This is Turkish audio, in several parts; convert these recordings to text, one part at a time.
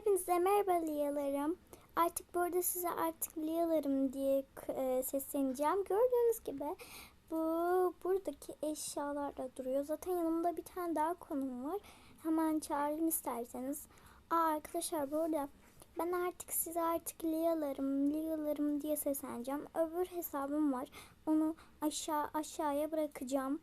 Hepinize merhaba Liyalarım. Artık burada size artık Liyalarım diye e, sesleneceğim. Gördüğünüz gibi bu buradaki eşyalar da duruyor. Zaten yanımda bir tane daha konum var. Hemen çağırın isterseniz. Aa arkadaşlar burada ben artık size artık Liyalarım, Liyalarım diye sesleneceğim. Öbür hesabım var. Onu aşağı aşağıya bırakacağım.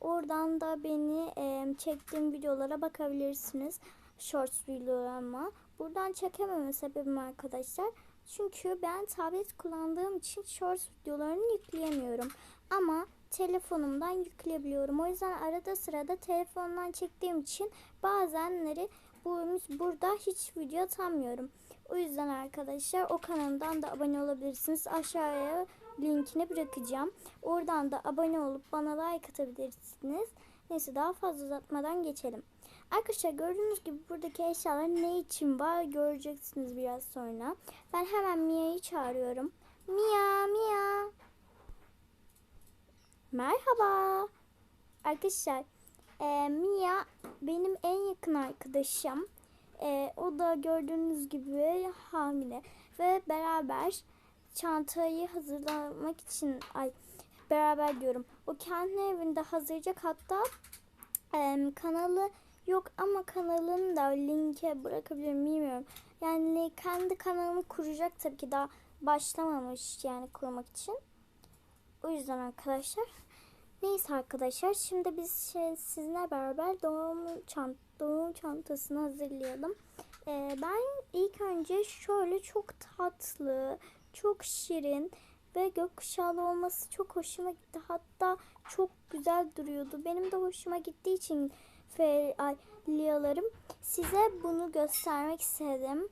Oradan da beni e, çektiğim videolara bakabilirsiniz. Shorts videolarıma. Buradan çekememe sebebim arkadaşlar. Çünkü ben tablet kullandığım için Shorts videolarını yükleyemiyorum. Ama telefonumdan yükleyebiliyorum. O yüzden arada sırada telefondan çektiğim için bazenleri bu, burada hiç video atamıyorum. O yüzden arkadaşlar o kanaldan da abone olabilirsiniz. Aşağıya linkini bırakacağım. Oradan da abone olup bana like atabilirsiniz. Neyse daha fazla uzatmadan geçelim. Arkadaşlar gördüğünüz gibi buradaki eşyalar ne için var göreceksiniz biraz sonra. Ben hemen Mia'yı çağırıyorum. Mia, Mia. Merhaba. Arkadaşlar e, Mia benim en yakın arkadaşım. E, o da gördüğünüz gibi hamile ve beraber çantayı hazırlamak için ay beraber diyorum. O kendi evinde hazırlayacak hatta e, kanalı yok ama kanalını da linke bırakabilirim bilmiyorum. Yani kendi kanalını kuracak tabii ki daha başlamamış yani kurmak için. O yüzden arkadaşlar. Neyse arkadaşlar şimdi biz şey, sizinle beraber doğum, çant doğum çantasını hazırlayalım. Ee, ben ilk önce şöyle çok tatlı, çok şirin ve gökkuşağlı olması çok hoşuma gitti. Hatta çok güzel duruyordu. Benim de hoşuma gittiği için liyalarım size bunu göstermek istedim.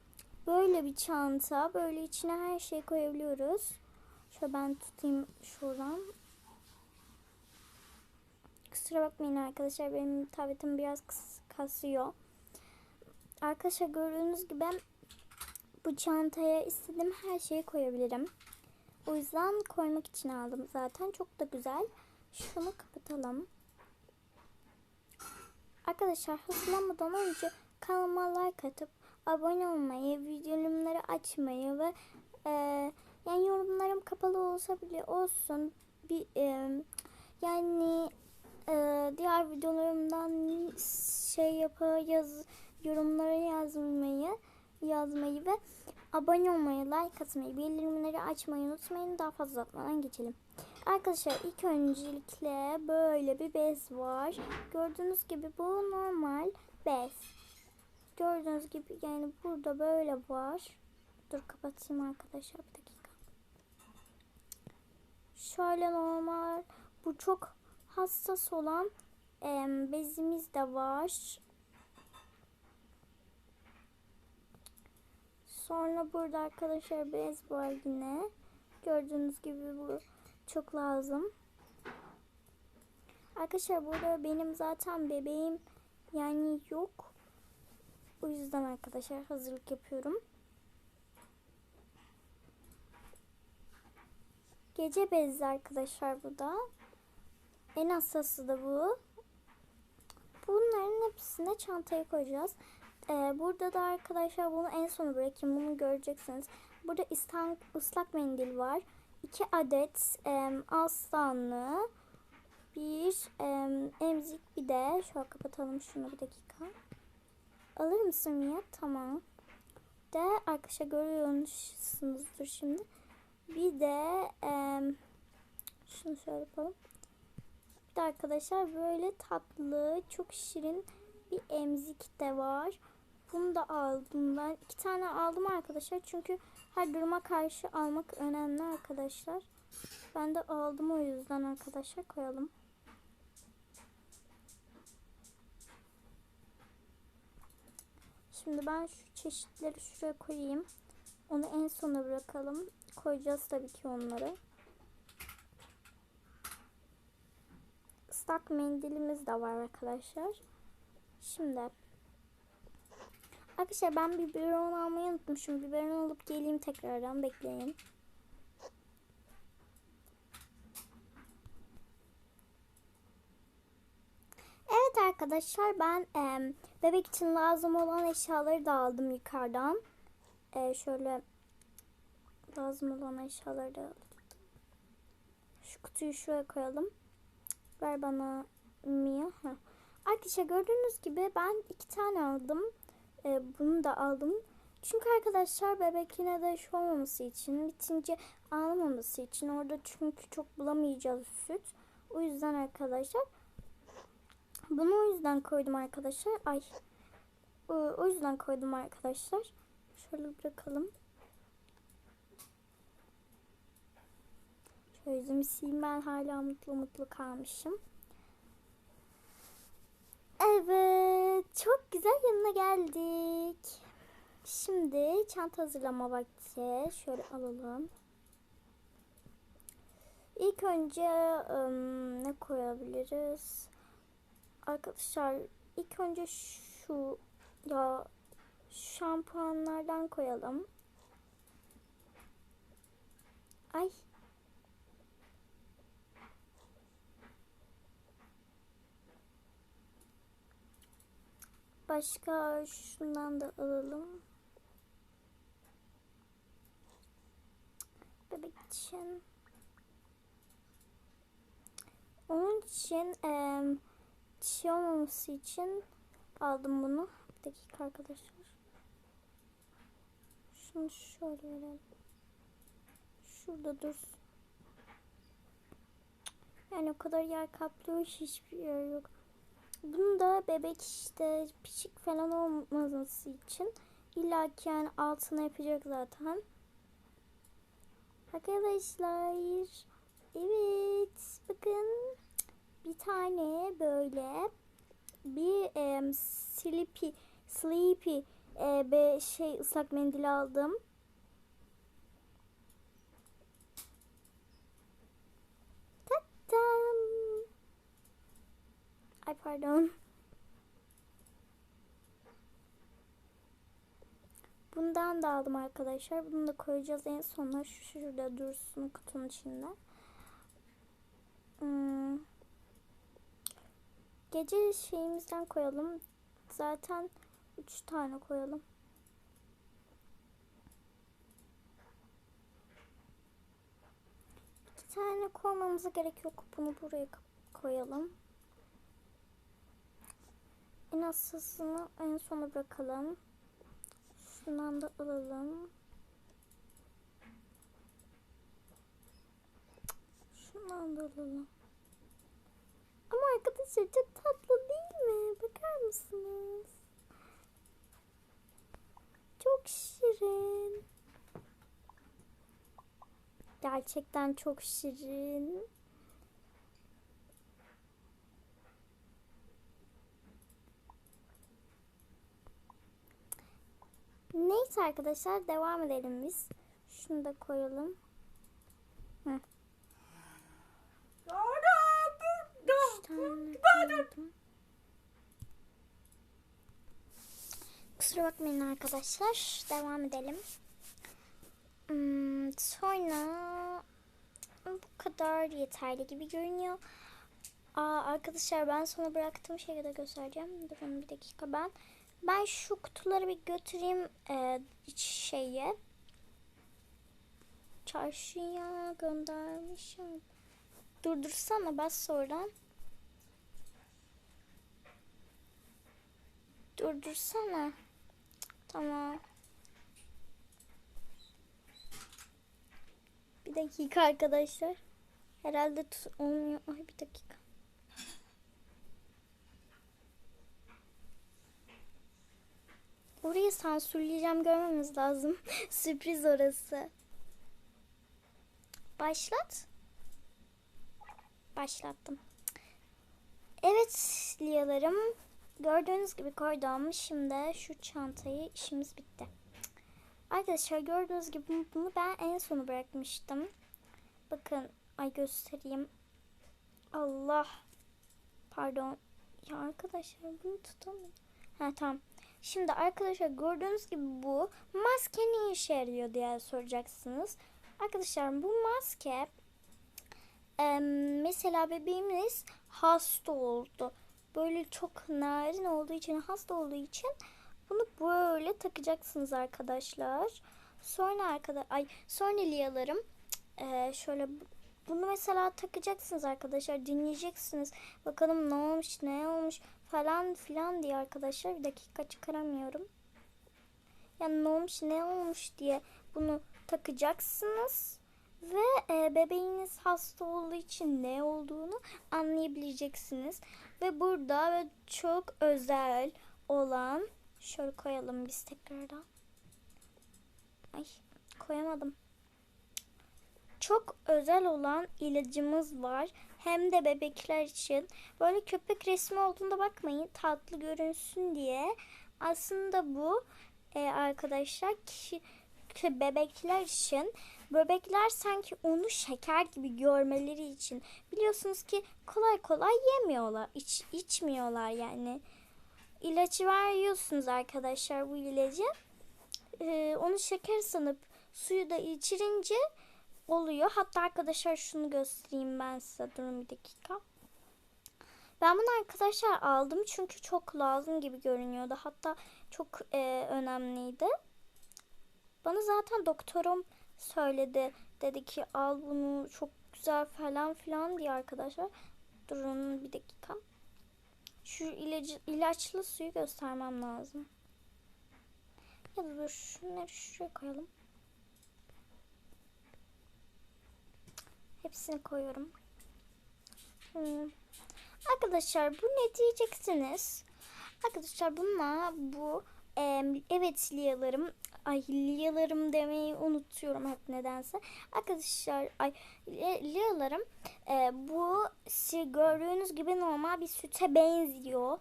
Böyle bir çanta. Böyle içine her şey koyabiliyoruz. Şöyle ben tutayım şuradan. Kusura bakmayın arkadaşlar. Benim tabletim biraz kasıyor. Arkadaşlar gördüğünüz gibi bu çantaya istediğim her şeyi koyabilirim. O yüzden koymak için aldım zaten. Çok da güzel. Şunu kapatalım. Arkadaşlar hızlanmadan önce kanalıma like atıp abone olmayı, videolarımları açmayı ve e, yani yorumlarım kapalı olsa bile olsun bir e, yani e, diğer videolarımdan şey yapı yaz yorumlara yazmayı yazmayı ve abone olmayı, like atmayı, bildirimleri açmayı unutmayın. Daha fazla atmadan geçelim. Arkadaşlar ilk öncelikle böyle bir bez var. Gördüğünüz gibi bu normal bez. Gördüğünüz gibi yani burada böyle var. Dur kapatayım arkadaşlar bir dakika. Şöyle normal. Bu çok hassas olan e, bezimiz de var. Sonra burada arkadaşlar bez var yine. Gördüğünüz gibi bu çok lazım. Arkadaşlar burada benim zaten bebeğim yani yok. O yüzden arkadaşlar hazırlık yapıyorum. Gece bezli arkadaşlar bu da. En hassası da bu. Bunların hepsine çantaya koyacağız. Ee, burada da arkadaşlar bunu en sona bırakayım. Bunu göreceksiniz. Burada ıslak mendil var. 2 adet e, aslanlı, bir e, emzik bir de şöyle kapatalım şunu bir dakika. Alır mısın Mia? Tamam. De arkadaşlar görüyorsunuzdur şimdi. Bir de e, şunu şöyle yapalım. Bir de arkadaşlar böyle tatlı, çok şirin bir emzik de var. Bunu da aldım ben. iki tane aldım arkadaşlar. Çünkü her duruma karşı almak önemli arkadaşlar. Ben de aldım o yüzden arkadaşlar koyalım. Şimdi ben şu çeşitleri şuraya koyayım. Onu en sona bırakalım. Koyacağız tabii ki onları. Islak mendilimiz de var arkadaşlar. Şimdi Arkadaşlar ben biberon almayı unutmuşum. Biberon alıp geleyim tekrardan bekleyin. Evet arkadaşlar. ben em, bebek için lazım olan eşyaları da aldım yukarıdan. E, şöyle lazım olan eşyaları da aldım. Şu kutuyu şuraya koyalım. Ver bana Mia. Arkadaşlar gördüğünüz gibi ben iki tane aldım. E, bunu da aldım. Çünkü arkadaşlar bebek yine de şu olmaması için, bitince ağlamaması için orada çünkü çok bulamayacağız süt. O yüzden arkadaşlar bunu o yüzden koydum arkadaşlar. Ay. O, yüzden koydum arkadaşlar. Şöyle bırakalım. Şöyle yüzümü sileyim ben hala mutlu mutlu kalmışım. Evet. Çok güzel yanına geldik. Şimdi çanta hazırlama vakti. Şöyle alalım. İlk önce ım, ne koyabiliriz? Arkadaşlar ilk önce şu ya şampuanlardan koyalım. Ay. Başka şundan da alalım. Bebek için. Onun için şey olmaması için aldım bunu. Bir dakika arkadaşlar. Şunu şöyle verelim. Şurada dursun. Yani o kadar yer kaplıyor hiçbir yer yok. Bunu da bebek işte pişik falan olmaması için illaki yani altına yapacak zaten. Arkadaşlar evet bakın bir tane böyle bir e, sleepy sleepy e, be şey ıslak mendil aldım. Tatam. Ay pardon. Bundan da aldım arkadaşlar. Bunu da koyacağız en sona. Şu şurada dursun kutunun içinde. Hmm. Gece şeyimizden koyalım. Zaten 3 tane koyalım. İki tane koymamıza gerek yok. Bunu buraya koyalım. En azısını en sona bırakalım. Şundan da alalım. Şundan da alalım. Ama arkadaşlar çok tatlı değil mi? Bakar mısınız? Çok şirin. Gerçekten çok şirin. Neyse arkadaşlar devam edelim biz. Şunu da koyalım. Kusura bakmayın arkadaşlar. Devam edelim. Hmm, sonra bu kadar yeterli gibi görünüyor. Aa, arkadaşlar ben sonra bıraktığım şeyi de göstereceğim. Durun bir dakika ben. Ben şu kutuları bir götüreyim e, şeye. Çarşıya göndermişim. Durdursana bas sonradan. Durdursana. Tamam. Bir dakika arkadaşlar. Herhalde olmuyor. Ay bir dakika. Orayı sansürleyeceğim görmemiz lazım. Sürpriz orası. Başlat. Başlattım. Evet liyalarım. Gördüğünüz gibi koydum. Şimdi şu çantayı işimiz bitti. Arkadaşlar gördüğünüz gibi bunu ben en sonu bırakmıştım. Bakın ay göstereyim. Allah. Pardon. Ya arkadaşlar bunu tutamıyorum. Ha tamam. Şimdi arkadaşlar gördüğünüz gibi bu maske ne işe yarıyor diye soracaksınız. Arkadaşlar bu maske e, mesela bebeğimiz hasta oldu. böyle çok narin olduğu için, hasta olduğu için bunu böyle takacaksınız arkadaşlar. Sonra arkadaş ay sonra liyalarım eee, şöyle bunu mesela takacaksınız arkadaşlar. Dinleyeceksiniz. Bakalım ne olmuş, ne olmuş falan filan diye arkadaşlar. Bir dakika çıkaramıyorum. Yani ne olmuş, ne olmuş diye bunu takacaksınız. Ve e, bebeğiniz hasta olduğu için ne olduğunu anlayabileceksiniz. Ve burada ve çok özel olan şöyle koyalım biz tekrardan. Ay koyamadım. Çok özel olan ilacımız var. Hem de bebekler için. Böyle köpek resmi olduğunda bakmayın. Tatlı görünsün diye. Aslında bu e, arkadaşlar kişi, ki bebekler için bebekler sanki onu şeker gibi görmeleri için biliyorsunuz ki kolay kolay yemiyorlar iç, içmiyorlar yani ilacı veriyorsunuz arkadaşlar bu ilacı Ee, onu şeker sanıp suyu da içirince oluyor hatta arkadaşlar şunu göstereyim ben size durun bir dakika ben bunu arkadaşlar aldım çünkü çok lazım gibi görünüyordu hatta çok e, önemliydi bana zaten doktorum söyledi. Dedi ki al bunu çok güzel falan filan diye arkadaşlar. Durun bir dakika. Şu ilacı, ilaçlı suyu göstermem lazım. Ya da dur şunları şuraya koyalım. Hepsini koyuyorum. Hmm. Arkadaşlar bu ne diyeceksiniz? Arkadaşlar bununla bu em, evet liyalarım ay liyalarım demeyi unutuyorum hep nedense. Arkadaşlar ay li- liyalarım e, bu si gördüğünüz gibi normal bir süte benziyor.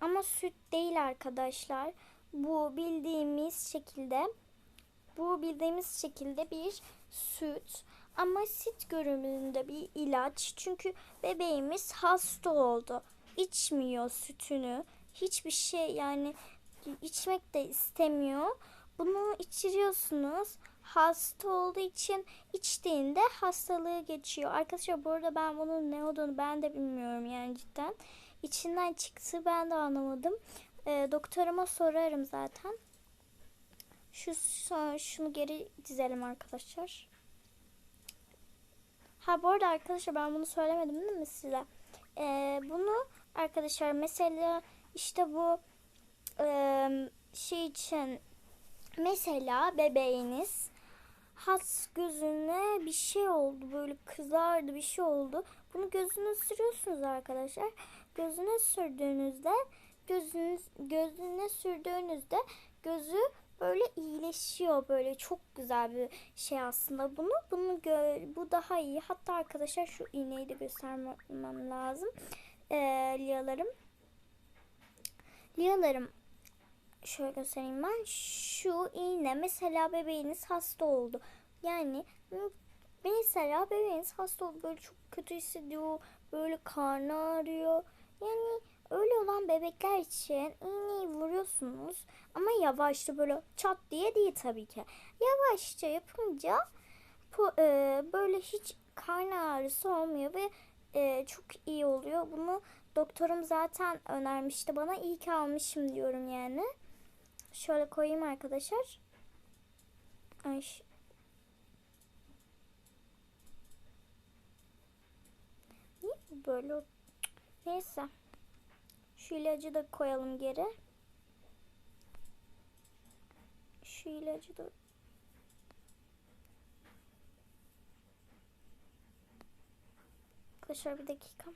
Ama süt değil arkadaşlar. Bu bildiğimiz şekilde bu bildiğimiz şekilde bir süt ama süt görünümünde bir ilaç. Çünkü bebeğimiz hasta oldu. İçmiyor sütünü. Hiçbir şey yani içmek de istemiyor. Bunu içiriyorsunuz. Hasta olduğu için içtiğinde hastalığı geçiyor. Arkadaşlar bu arada ben bunun ne olduğunu ben de bilmiyorum yani cidden. İçinden çıktı ben de anlamadım. E, doktoruma sorarım zaten. Şu şunu geri dizelim arkadaşlar. Ha bu arada arkadaşlar ben bunu söylemedim değil mi size? Ee, bunu arkadaşlar mesela işte bu e, şey için mesela bebeğiniz has gözüne bir şey oldu böyle kızardı bir şey oldu. Bunu gözüne sürüyorsunuz arkadaşlar. Gözüne sürdüğünüzde gözünüz gözüne sürdüğünüzde gözü böyle iyileşiyor. Böyle çok güzel bir şey aslında bunu. Bunu gö- bu daha iyi. Hatta arkadaşlar şu iğneyi de göstermem lazım. Ee, liyalarım. Liyalarım. Şöyle göstereyim ben. Şu iğne mesela bebeğiniz hasta oldu. Yani mesela bebeğiniz hasta oldu. Böyle çok kötü hissediyor. Böyle karnı ağrıyor. Yani öyle olan bebekler için iğneyi vuruyorsunuz ama yavaşça böyle çat diye değil tabii ki. Yavaşça yapınca e, böyle hiç karnı ağrısı olmuyor ve e, çok iyi oluyor. Bunu doktorum zaten önermişti bana. İyi ki almışım diyorum yani. Şöyle koyayım arkadaşlar. Ay. Niye böyle? Neyse. Şu ilacı da koyalım geri. Şu ilacı da Arkadaşlar bir dakika.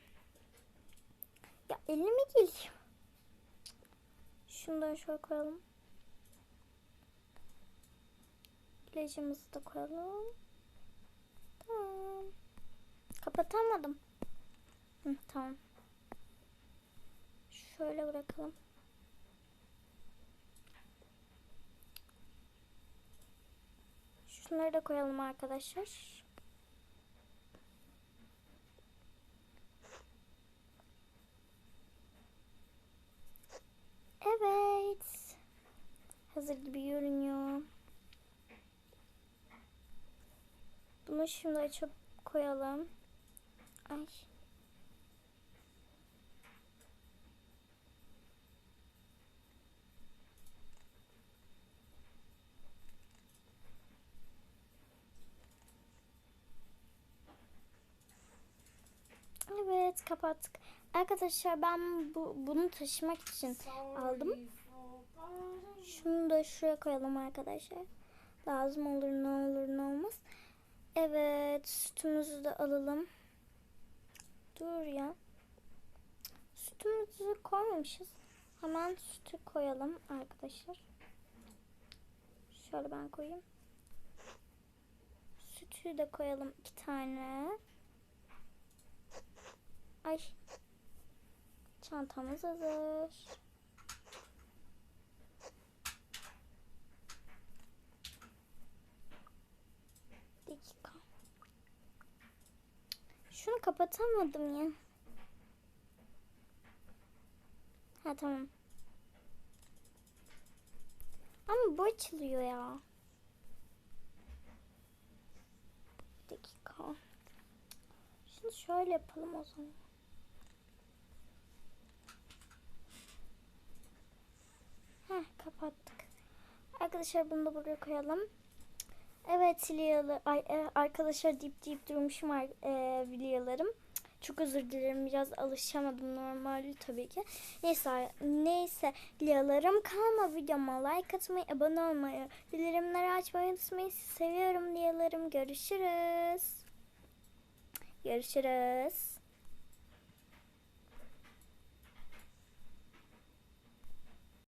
Ya elime geliyor. Şundan şöyle koyalım. İlacımızı da koyalım. Tamam. Kapatamadım. Hı, tamam. Şöyle bırakalım. Şunları da koyalım arkadaşlar. Evet. Hazır gibi görünüyor. Bunu şimdi açıp koyalım. Ay. Kapattık. Arkadaşlar ben bu, bunu taşımak için aldım. Şunu da şuraya koyalım arkadaşlar. Lazım olur ne olur ne olmaz. Evet sütümüzü de alalım. Dur ya. Sütümüzü koymamışız. Hemen sütü koyalım arkadaşlar. Şöyle ben koyayım. Sütü de koyalım iki tane. Ay. Çantamız hazır. dakika. Şunu kapatamadım ya. Ha tamam. Ama bu açılıyor ya. Dakika. Şunu şöyle yapalım o zaman. Heh kapattık. Arkadaşlar bunu da buraya koyalım. Evet Liyalı, ay, e, arkadaşlar deyip deyip durmuşum e, videolarım. Çok özür dilerim biraz alışamadım normali tabii ki. Neyse neyse Liyalarım kalma videoma like atmayı abone olmayı bildirimleri açmayı unutmayın. Sizi seviyorum Liyalarım görüşürüz. Görüşürüz.